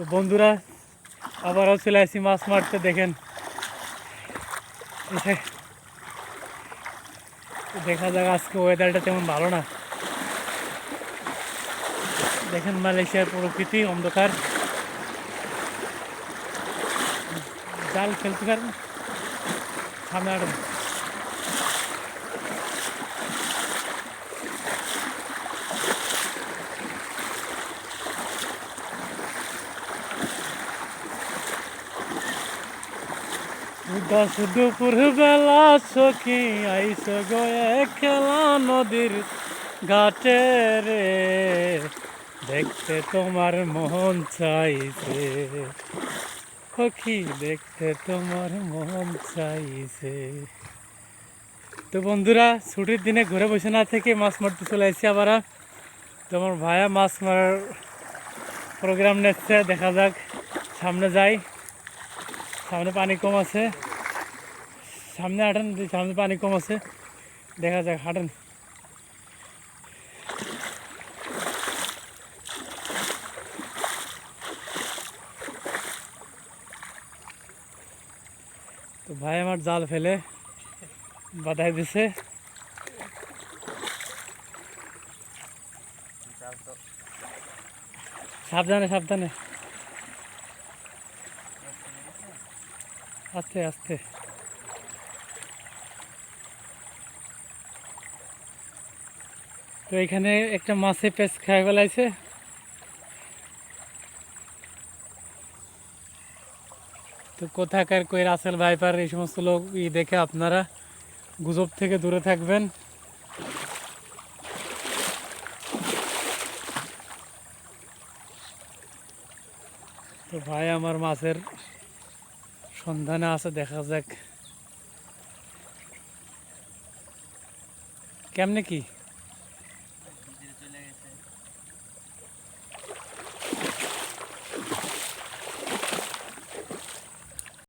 তো বন্ধুরা, আবারও চলে আসি মাছ মারতে, দেখেন। দেখা যাক আজকে ওয়েদারটা তেমন ভালো না। দেখেন মালয়েশিয়ার প্রকৃতি, অন্ধকার। জাল ফেলতে পারেন। সামনে আড়ুন দশ দুপুর বেলা সখী আইস গয়ে খেলা নদীর ঘাটে রে। দেখতে তোমার মন চাইছে। সখী, দেখতে তোমার মন চাইছে। তো বন্ধুরা, ছুটির দিনে ঘুরে বসে না থেকে মাছ মারতে চলে আসছি আবার তো আমার ভাইয়া মাছ মারার প্রোগ্রাম নিচ্ছে, দেখা যাক। সামনে যাই। সামনে পানি কম আছে। সামনে হাঁটেন সামনে পানি কম আছে। দেখা যাক, হাঁটেন। তো ভাই আমার জাল ফেলে বাধাই দিছে। সাবধানে সাবধানে। আস্তে আস্তে। তো এখানে একটা মাছে পেস খাই ফেলাইছে। তো কোথাকার কই রাসেল ভাইপার, এই সমস্ত লোক ই দেখে আপনারা গুজব থেকে দূরে থাকবেন। তো ভাই আমার মাছের সন্ধানে আছে, দেখা যাক। কেমনে কি?